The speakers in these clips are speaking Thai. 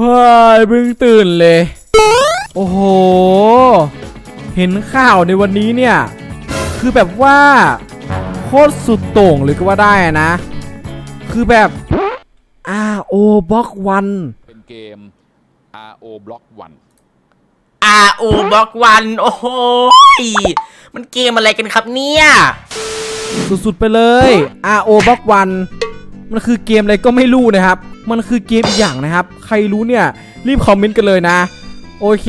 เฮ้ยเพิ่งตื่นเลย โอ้โห เห็นข่าวในวันนี้เนี่ย คือแบบว่าโคตรสุดโต่งเลยก็ว่าได้อะนะ คือแบบ RO Box 1เป็นเกม RO Block 1 RO บล็อกวันโอ้โหยมันเกมอะไรกันครับเนี่ย สุดๆไปเลย RO Box 1 มันคือเกมอะไรก็ไม่รู้นะครับ มันคือเกมอีกอย่างนะครับ ใครรู้เนี่ยรีบคอมเมนต์กันเลยนะ โอเค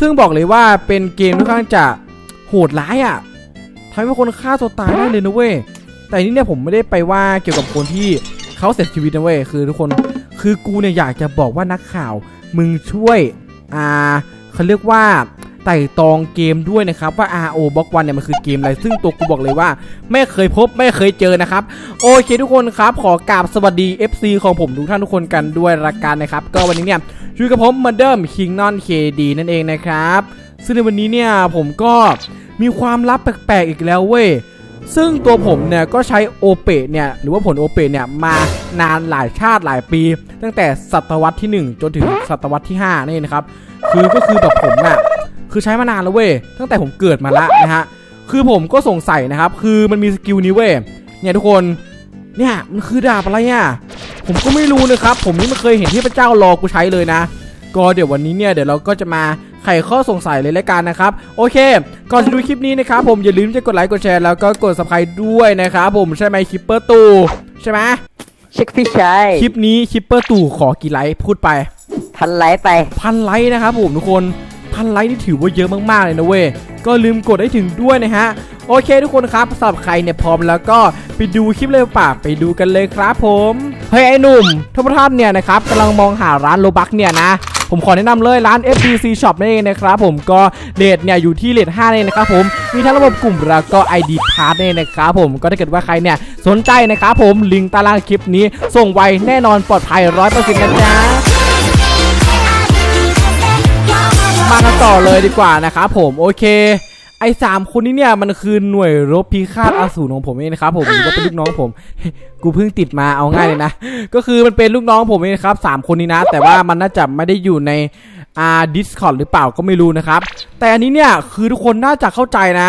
ซึ่งบอกเลยว่าเป็นเกมค่อนข้างจะโหดร้ายอะ่ะทำให้คนฆ่าตัวตายได้เลยนะเว้ย แต่นี่เนี่ยผมไม่ได้ไปว่าเกี่ยวกับคนที่เขาเสียชีวิตนะเว้ย คือทุกคน คือกูเนี่ยอยากจะบอกว่านักข่าว มึงช่วย อ่าเขาเรียกว่า ไต่ตองเกมด้วยนะครับว่า RO Box 1เนี่ยมันคือเกมอะไร ซึ่งตัวกูบอกเลยว่า ไม่เคยพบไม่เคยเจอนะครับ โอเคทุกคนครับ ขอกราบสวัสดี FC ของผมทุกท่านทุกคนกันด้วยรายการนะครับ ก็วันนี้เนี่ยอยู่กับผมเหมือนเดิม King Non KD นั่นเองนะครับ ซึ่งในวันนี้เนี่ยผมก็มีความลับแปลกๆอีกแล้วเว้ยซึ่งตัวผมเนี่ยก็ใช้โอเปะเนี่ยหรือว่าผลโอเปะเนี่ยมานานหลายชาติหลายปี ตั้งแต่ศตวรรษที่ 1 จนถึงศตวรรษที่5นี่นะครับ คือก็คือแบบผมอะ คือใช้มานานแล้วเว้ยตั้งแต่ผมเกิดมาละนะฮะคือผมก็สงสัยนะครับ คือมันมีสกิลนี้เว้ยเนี่ยทุกคนเนี่ยมันคือดาบอะไรอะผมก็ไม่รู้นะครับ ผมนี่ไม่เคยเห็นเทพเจ้ารอกูใช้เลยนะ ก็เดี๋ยววันนี้เนี่ยเดี๋ยวเราก็จะมาไขข้อสงสัยเลยละกันนะครับ โอเค ก่อนจะดูคลิปนี้นะครับผมอย่าลืมจะกดไลค์กดแชร์แล้วก็กด subscribe ด้วยนะครับผมใช่ไหมคิปเปอร์ตู่ใช่ไหมเช็คพี่ชายคลิปนี้คิปเปอร์ตู่ขอกี่ไลค์พูดไป พันไลค์ไป พันไลค์นะครับผมทุกคน พันไลค์นี่ถือว่าเยอะมากๆเลยนะเว้ยก็ลืมกดให้ถึงด้วยนะฮะ โอเคทุกคนครับสำหรับใครเนี่ยพร้อมแล้วก็ไปดูคลิปเลยป่ะไปดูกันเลยครับผม เฮ้ยไอ้หนุ่มท่านผู้ท่านเนี่ยนะครับกำลังมองหาร้านโลบักเนี่ยนะผมขอแนะนำเลยร้าน FBC Shop นั่นเองนะครับผมก็เรทเนี่ยอยู่ที่เรท5เนี่ยนะครับผมมีทั้งระบบกลุ่มแล้วก็ ID Card เนี่ยนะครับผมก็ถ้าเกิดว่าใครเนี่ยสนใจนะครับผมลิงก์ตารางคลิปนี้ส่งไวแน่นอนปลอดภัย100%นะจ๊ะ มากันต่อเลยดีกว่านะครับผมโอเค ไอ้สามคนนี้เนี่ยมันคือหน่วยรบพิฆาตอสูรของผมเองนะครับผมหรือว่าเป็นลูกน้องผม กูเพิ่งติดมาเอาง่ายเลยนะ ก็คือมันเป็นลูกน้องผมเองนะครับสามคนนี้นะ แต่ว่ามันน่าจะไม่ได้อยู่ในอ่าดิสคอร์ดหรือเปล่าก็ไม่รู้นะครับ แต่อันนี้เนี่ยคือทุกคนน่าจะเข้าใจนะ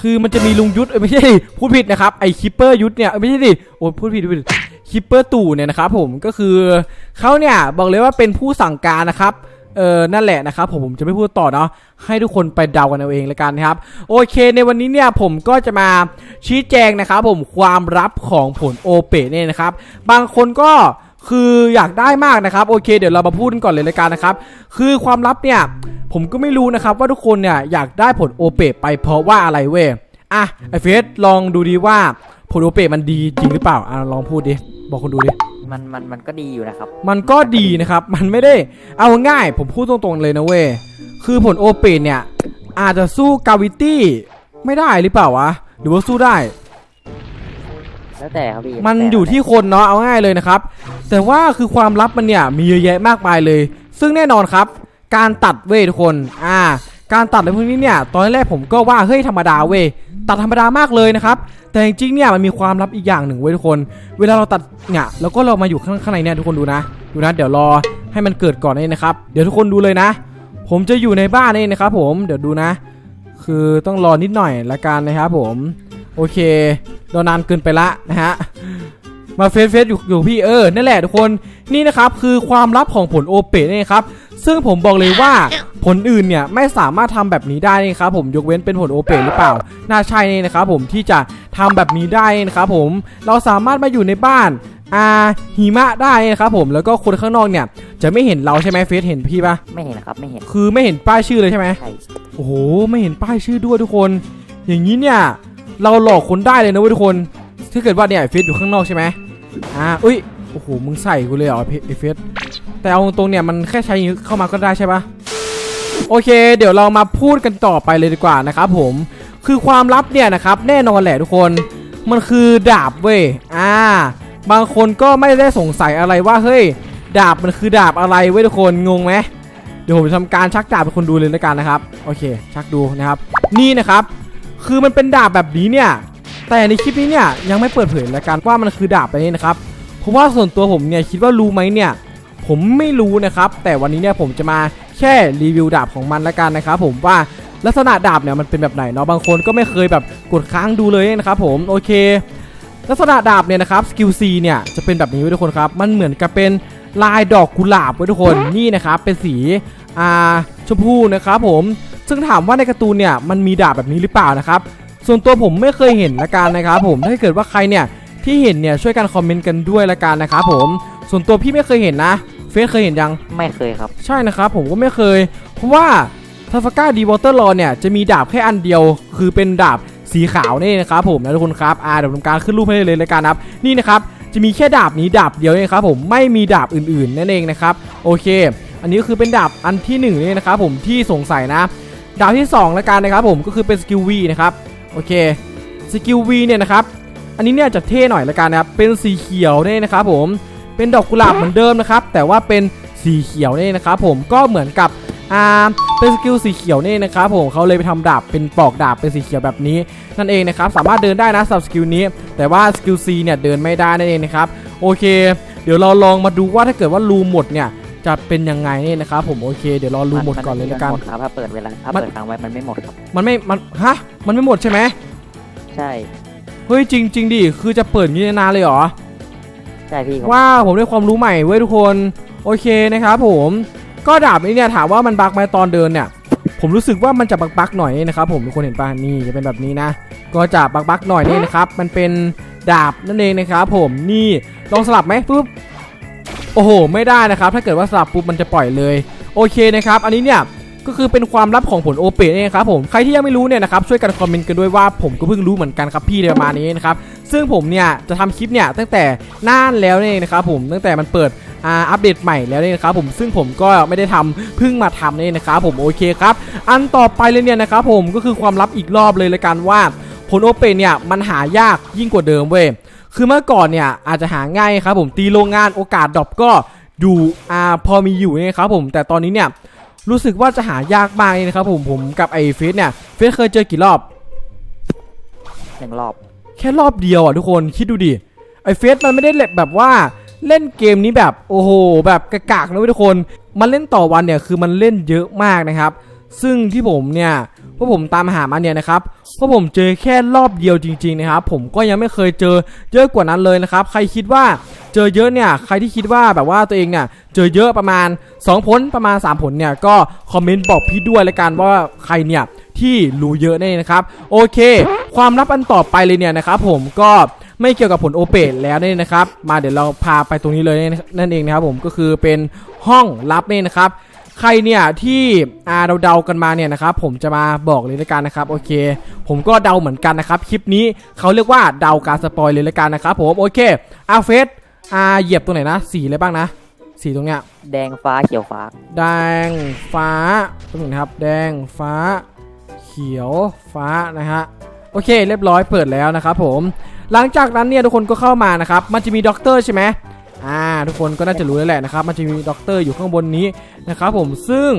คือมันจะมีลุงยุทธเอ้ยไม่ใช่พูดผิดนะครับไอ้คิปเปอร์ยุทธเนี่ยเอ้ยไม่ใช่ดิโอ้พูดผิดพูดผิดคิปเปอร์ตู่เนี่ยนะครับผมก็คือเขาเนี่ยบอกเลยว่าเป็นผู้สั่งการนะครับ เออนั่นแหละนะครับผมผมจะไม่พูดต่อเนาะให้ทุกคนไปเดากันเอาเองล้วกันนะครับ โอเค ในวันนี้เนี่ยผมก็จะมาชี้แจงนะครับผมความลับของผลโอเปเนี่ยนะครับ บางคนก็คืออยากได้มากนะครับ โอเค เดี๋ยวเรามาพูดกันก่อนเลยล้วกันนะครับ คือความลับเนี่ย ผมก็ไม่รู้นะครับว่าทุกคนเนี่ยอยากได้ผลโอเปไปเพราะว่าอะไรเว้ยอะไอเฟสลองดูดีว่าผลโอเปมันดีจริงหรือเปล่าอะลองพูดดิบอกคนดูดิ มันมันมันก็ดีอยู่นะครับ มันก็ดีนะครับ มันไม่ได้เอาง่ายผมพูดตรงๆเลยนะเว้ย คือผลโอเปนเนี่ย อาจจะสู้กาวิตี้ไม่ได้หรือเปล่าวะ หรือว่าสู้ได้ แล้วแต่ครับพี่มันแล้วแต่อยู่ที่คนเนาะเอาง่ายเลยนะครับ แต่ว่าคือความลับมันเนี่ยมีเยอะแยะมากมายเลย ซึ่งแน่นอนครับ การตัดเว้ยทุกคน อ่า การตัดในพวกนี้เนี่ย ตอนแรกผมก็ว่าเฮ้ยธรรมดาเว้ยตัดธรรมดามากเลยนะครับ แต่จริงๆเนี่ยมันมีความลับอีกอย่างหนึ่งเว้ยทุกคน เวลาเราตัดเนี่ยแล้วก็เรามาอยู่ข้างข้างในเนี่ยทุกคนดูนะ ดูนะ เดี๋ยวรอให้มันเกิดก่อนนี่นะครับ เดี๋ยวทุกคนดูเลยนะ ผมจะอยู่ในบ้านนี่นะครับ ผมเดี๋ยวดูนะ คือต้องรอนิดหน่อยละกันนะครับผม โอเครอนานเกินไปละนะฮะ มาเฟซเฟซอยู่อยู่พี่เออนั่นแหละทุกคนนี่นะครับคือความลับของผลโอเปนี่ครับซึ่งผมบอกเลยว่าผลอื่นเนี่ยไม่สามารถทำแบบนี้ได้นะครับผมยกเว้นเป็นผลโอเปหรือเปล่า น่าใช่นี่นะครับผมที่จะทำแบบนี้ได้นะครับผมเราสามารถมาอยู่ในบ้านอาหิมะได้นะครับผมแล้วก็คนข้างนอกเนี่ย จะไม่เห็นเราใช่ไหมเฟซเห็นพี่ปะไม่เห็นนะครับไม่เห็นคือไม่เห็นป้ายชื่อเลยใช่ไหมใช่โอ้โหไม่เห็นป้ายชื่อด้วยทุกคน อย่างนี้เนี่ยเราหลอกคนได้เลยนะเว้ยทุกคน ถ้าเกิดว่าเนี่ยไอเฟสอยู่ข้างนอกใช่ไหมอ่าอุ้ยโอ้โหมึงใส่กูเลยเหรอไอเฟสแต่เอาตรงเนี่ยมันแค่ใช้เข้ามาก็ได้ใช่ปะโอเค เดี๋ยวเรามาพูดกันต่อไปเลยดีกว่านะครับผมคือความลับเนี่ยนะครับแน่นอนแหละทุกคน มันคือดาบเว้ยอ่า บางคนก็ไม่ได้สงสัยอะไรว่าเฮ้ย ดาบมันคือดาบอะไรเว้ยทุกคนงงไหมเดี๋ยวผมจะทำการชักดาบให้คนดูเลยแล้วกันนะครับ โอเค ชักดูนะครับ นี่นะครับ คือมันเป็นดาบแบบนี้เนี่ย แต่ในคลิปนี้เนี่ยยังไม่เปิดเผยล้วกันว่ามันคือดาบอะไรนี้นะครับเพราะว่าส่วนตัวผมเนี่ยคิดว่ารู้ไหมเนี่ยผมไม่รู้นะครับ แต่วันนี้เนี่ยผมจะมาแค่รีวิวดาบของมันละกันนะครับผมว่าลักษณะดาบเนี่ยมันเป็นแบบไหนเนาะบางคนก็ไม่เคยแบบกดค้างดูเลยนะครับผมโอเค ลักษณะดาบเนี่ยนะครับสกิล C เนี่ยจะเป็นแบบนี้ไว้ทุกคนครับมันเหมือนกับเป็นลายดอกกุหลาบไว้ทุกคนนี่นะครับเป็นสีอ่าชมพูนะครับผมซึ่งถามว่าในการ์ตูนเนี่ยมันมีดาบแบบนี้หรือเปล่านะครับ ส่วนตัวผมไม่เคยเห็นละกันนะครับผมถ้าเกิดว่าใครเนี่ยที่เห็นเนี่ยช่วยกันคอมเมนต์กันด้วยละกันนะครับผมส่วนตัวพี่ไม่เคยเห็นนะเฟซเคยเห็นยังไม่เคยครับ ใช่นะครับผมก็ไม่เคย เพราะว่าทาฟาก้าดีวอเตอร์ลอเนี่ยจะมีดาบแค่อันเดียว คือเป็นดาบสีขาวนี่นะครับผมนะทุกคนครับอ่าเดี๋ยวทำการขึ้นรูปให้เลยเลยกันครับนี่นะครับจะมีแค่ดาบนี้ดาบเดียวนี่ครับผมไม่มีดาบอื่นๆนั่นเองนะครับโอเค อันนี้ก็คือเป็นดาบอันที่หนึ่งนี่นะครับผมที่สงสัยนะ ดาบที่สองแล้วกันนะครับผมก็คือเป็นสกิลวีนะครับ โอเคสกิลวีเนี่ยนะครับอันนี้เนี่ยจะเท่หน่อยละกันนะครับเป็นสีเขียวเนี่ยนะครับผมเป็นดอกกุหลาบเหมือนเดิมนะครับแต่ว่าเป็นสีเขียวเนี่ยนะครับผมก็เหมือนกับอ่าเป็นสกิลสีเขียวเนี่ยนะครับผมเขาเลยไปทำดาบเป็นปอกดาบเป็นสีเขียวแบบนี้นั่นเองนะครับสามารถเดินได้นะสำหรับสกิลนี้ แต่ว่าสกิล C เนี่ยเดินไม่ได้นั่นเองนะครับโอเค เดี๋ยวเราลองมาดูว่าถ้าเกิดว่ารูหมดเนี่ย จะเป็นยังไงนี่นะครับผมโอเคเดี๋ยวรอรูหมดก่อนเลยละกันหมดครับถ้าเปิดเวลาถ้ามันเปิดค้างไว้มันไม่หมดครับมันไม่มันฮะมันไม่หมดใช่ไหมใช่เฮ้ยจริงจริงดิคือจะเปิดอย่างนี้นานเลยเหรอใช่พี่ครับว้าวผมได้ความรู้ใหม่เว้ยทุกคนโอเคนะครับผมก็ดาบนี้เนี่ยถามว่ามันบักไหมตอนเดินเนี่ยผมรู้สึกว่ามันจะบักบักๆหน่อยนะครับผมทุกคนเห็นป่ะนี่จะเป็นแบบนี้นะ ก็จะบักบักๆหน่อยนี่นะครับ มันเป็นดาบนั่นเองนะครับผมนี่ลองสลับไหมปุ๊บ โอ้โห ไม่ได้นะครับ ถ้าเกิดว่าสลับปุ๊บมันจะปล่อยเลย โอเคนะครับ อันนี้เนี่ยก็คือเป็นความลับของผลโอเปเองครับผม ใครที่ยังไม่รู้เนี่ยนะครับช่วยกันคอมเมนต์กันด้วยว่าผมก็เพิ่งรู้เหมือนกันครับพี่ในประมาณนี้นะครับ ซึ่งผมเนี่ยจะทำคลิปเนี่ยตั้งแต่นานแล้วนี่เองนะครับผมตั้งแต่มันเปิดอ่าอัปเดตใหม่แล้วนี่นะครับผมซึ่งผมก็ไม่ได้ทำเพิ่งมาทำเนี่ยนะครับผมโอเคครับ อันต่อไปเลยเนี่ยนะครับผมก็คือความลับอีกรอบเลยละกันว่าผลโอเปเนี่ยมันหายากยิ่งกว่าเดิมเว้ย คือเมื่อก่อนเนี่ยอาจจะหาง่ายครับผมตีโรงงานโอกาสดรอปก็อยู่อ่าพอมีอยู่นะครับผมแต่ตอนนี้เนี่ยรู้สึกว่าจะหายากมากเลยนะครับผมผมกับไอ้เฟสเนี่ยเฟสเคยเจอกี่รอบหนึ่งรอบ แค่รอบเดียวอะทุกคนคิดดูดิไอ้เฟสมันไม่ได้เล่นแบบว่าเล่นเกมนี้แบบโอ้โหแบบกะกากนะเว้ยทุกคน มันเล่นต่อวันเนี่ยคือมันเล่นเยอะมากนะครับ ซึ่งที่ผมเนี่ย พวกผมตามหามาเนี่ยนะครับพวกผมเจอแค่รอบเดียวจริงๆนะครับผมก็ยังไม่เคยเจอเยอะกว่านั้นเลยนะครับใครคิดว่าเจอเยอะเนี่ยใครที่คิดว่าแบบว่าตัวเองเนี่ยเจอเยอะประมาณ 2 ผลประมาณ 3 ผลเนี่ยก็คอมเมนต์บอกพี่ด้วยละกันว่าใครเนี่ยที่รู้เยอะแน่นะครับโอเค ความลับอันต่อไปเลยเนี่ยนะครับผมก็ไม่เกี่ยวกับผลโอเปตแล้วนี่นะครับ มาเดี๋ยวเราพาไปตรงนี้เลยนั่นเองนะครับผมก็คือเป็นห้องลับนี่นะครับ ใครเนี่ยที่อ่าเราเดากันมาเนี่ยนะครับผมจะมาบอกเลยละกันนะครับโอเค ผมก็เดาเหมือนกันนะครับคลิปนี้เขาเรียกว่าเดาการสปอยเลยละกันนะครับผมโอเคอาเฟสอาเหยียบตรงไหนนะสีอะไรบ้างนะสีตรงเนี้ยแดงฟ้าเขียวฟ้า แดงฟ้าตรงนี้นะครับ แดงฟ้า เขียวฟ้านะฮะโอเค เรียบร้อยเปิดแล้วนะครับผมหลังจากนั้นเนี่ยทุกคนก็เข้ามานะครับมันจะมีด็อกเตอร์ใช่ไหม อ่าทุกคนก็น่าจะรู้แล้วแหละนะครับมันจะมีด็อกเตอร์อยู่ข้างบนนี้นะครับผมซึ่ง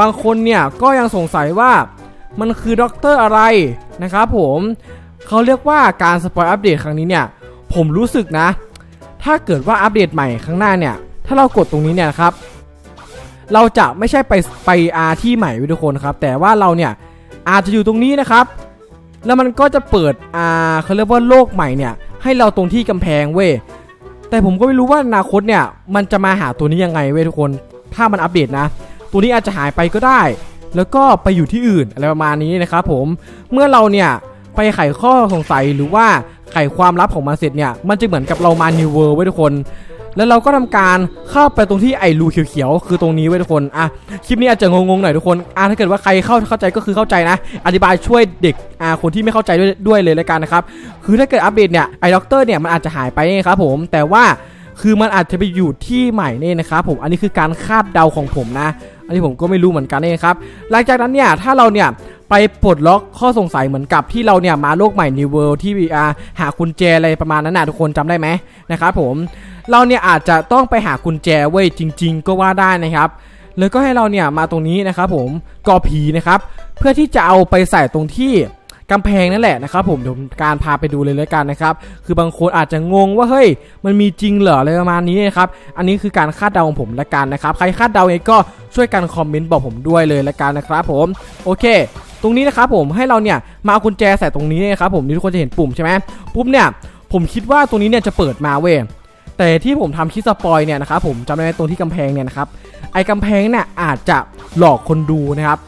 บางคนเนี่ยก็ยังสงสัยว่ามันคือด็อกเตอร์อะไรนะครับผมเขาเรียกว่าการสปอยอัปเดตครั้งนี้เนี่ยผมรู้สึกนะ ถ้าเกิดว่าอัปเดตใหม่ข้างหน้าเนี่ยถ้าเรากดตรงนี้เนี่ยครับ เราจะไม่ใช่ไปไปอาที่ใหม่ว้ยทุกคนครับ แต่ว่าเราเนี่ยอาจจะอยู่ตรงนี้นะครับ แล้วมันก็จะเปิดอาเขาเรียกว่าโลกใหม่เนี่ยให้เราตรงที่กำแพงเว้ย แต่ผมก็ไม่รู้ว่าอนาคตเนี่ย มันจะมาหาตัวนี้ยังไงเว้ยทุกคน ถ้ามันอัปเดตนะ ตัวนี้อาจจะหายไปก็ได้ แล้วก็ไปอยู่ที่อื่นอะไรประมาณนี้นะครับผม เมื่อเราเนี่ยไปไขข้อสงสัยหรือว่าไขความลับของมันเสร็จเนี่ย มันจะเหมือนกับเรามา New World เว้ยทุกคน แล้วเราก็ทำการเข้าไปตรงที่ไอ้รูเขียวๆคือตรงนี้ไว้ทุกคนอะคลิปนี้อาจจะงงๆหน่อยทุกคนอะถ้าเกิดว่าใครเข้าเข้าใจก็คือเข้าใจนะ อธิบายช่วยเด็กอ่าคนที่ไม่เข้าใจด้วยด้วยเลยละกันนะครับคือถ้าเกิดอัปเดตเนี่ยไอ้ด็อกเตอร์เนี่ยมันอาจจะหายไปนะครับผมแต่ว่าคือมันอาจจะไปอยู่ที่ใหม่นี่นะครับผมอันนี้คือการคาดเดาของผมนะ อันนี้ผมก็ไม่รู้เหมือนกันนี่ครับหลังจากนั้นเนี่ยถ้าเราเนี่ย ไปปลดล็อกข้อสงสัยเหมือนกับที่เราเนี่ยมาโลกใหม่ New World ที่ VR หากุญแจอะไรประมาณนั้นนะทุกคนจำได้ไหมนะครับผมเราเนี่ยอาจจะต้องไปหากุญแจเว้ยจริง ๆ ก็ว่าได้นะครับแล้วก็ให้เราเนี่ยมาตรงนี้นะครับผมกอผีนะครับ เพื่อที่จะเอาไปใส่ตรงที่กำแพงนั่นแหละนะครับผมเดี๋ยวการพาไปดูเลยแล้วกันนะครับ คือบางคนอาจจะงงว่าเฮ้ย มันมีจริงเหรออะไรประมาณนี้นะครับ อันนี้คือการคาดเดาของผมละกันนะครับ ใครคาดเดาเองก็ช่วยกันคอมเมนต์บอกผมด้วยเลยละกันนะครับผม โอเค ตรงนี้นะครับผมให้เราเนี่ยมาเอากุญแจใส่ตรงนี้นะครับผมนี่ทุกคนจะเห็นปุ่มใช่ไหมปุ๊บเนี่ยผมคิดว่าตรงนี้เนี่ยจะเปิดมาเว้ยแต่ที่ผมทำคลิปสปอยเนี่ยนะครับผมจำได้ไหมตรงที่กำแพงเนี่ยนะครับไอ้กำแพงเนี่ยอาจจะหลอกคนดูนะครับ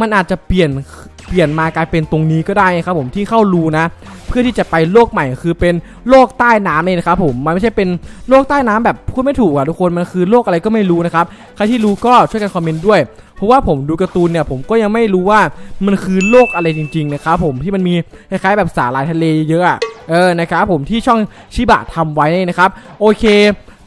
มันอาจจะเปลี่ยน เปลี่ยนมากลายเป็นตรงนี้ก็ได้ครับผมที่เข้ารูนะ เพื่อที่จะไปโลกใหม่คือเป็นโลกใต้น้ำเนี่ยนะครับผมมันไม่ใช่เป็นโลกใต้น้ำแบบพูดไม่ถูกอะทุกคนมันคือโลกอะไรก็ไม่รู้นะครับใครที่รู้ก็ช่วยกันคอมเมนต์ด้วยเพราะว่าผมดูการ์ตูนเนี่ยผมก็ยังไม่รู้ว่ามันคือโลกอะไรจริงๆนะครับผมที่มันมีคล้ายๆแบบสาหร่ายทะเลเยอะอะเออนะครับผมที่ช่องชิบะทำไว้นะครับโอเค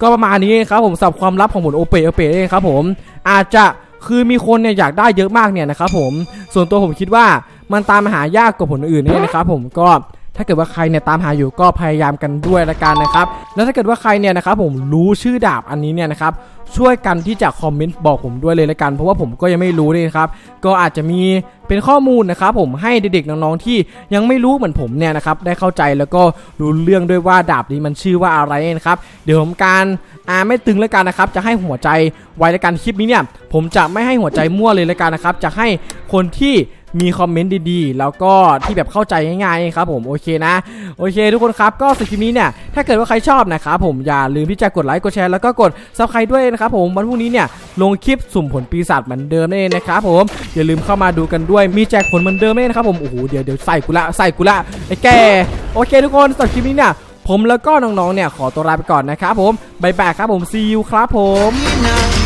ก็ประมาณนี้ครับผมสำหรับความลับของผมโอเปโอเปเองครับผมอาจจะ คือมีคนเนี่ยอยากได้เยอะมากเนี่ยนะครับผมส่วนตัวผมคิดว่ามันตามหายากกว่าผลอื่นเนี่ยนะครับผมก็ ถ้าเกิดว่าใครเนี่ยตามหาอยู่ก็พยายามกันด้วยละกันนะครับ แล้วถ้าเกิดว่าใครเนี่ยนะครับผมรู้ชื่อดาบอันนี้เนี่ยนะครับช่วยกันที่จะคอมเมนต์บอกผมด้วยเลยละกัน เพราะว่าผมก็ยังไม่รู้เลยครับ ก็อาจจะมีเป็นข้อมูลนะครับผมให้เด็กๆน้องๆที่ยังไม่รู้เหมือนผมเนี่ยนะครับได้เข้าใจแล้วก็รู้เรื่องด้วยว่าดาบนี้มันชื่อว่าอะไรนะครับ เดี๋ยวผมการอ่าไม่ตึงล้วกันนะครับ จะให้หัวใจไว้ละกันคลิปนี้เนี่ย ผมจะไม่ให้หัวใจมั่วเลยละกันนะครับ จะให้คนที่ มีคอมเมนต์ดีๆ แล้วก็ที่แบบเข้าใจง่ายๆครับผมโอเคนะ โอเค ทุกคนครับก็สำหรับคลิปนี้เนี่ยถ้าเกิดว่าใครชอบนะครับผมอย่าลืมที่จะกดไลค์กดแชร์แล้วก็กดซับสไครต์ด้วยนะครับผมวันพรุ่งนี้เนี่ยลงคลิปสุ่มผลปีศาจเหมือนเดิมนั่นเองนะครับผมอย่าลืมเข้ามาดูกันด้วยมีแจกผลเหมือนเดิมนั่นเองนะครับผมโอ้โหเดี๋ยวเดี๋ยวใส่กูละใส่กูละไอ้แกโอเค ทุกคนสำหรับคลิปนี้เนี่ยผมแล้วก็น้องๆเนี่ยขอตัวลาไปก่อนนะครับผมบายบายครับผม see you ครับผม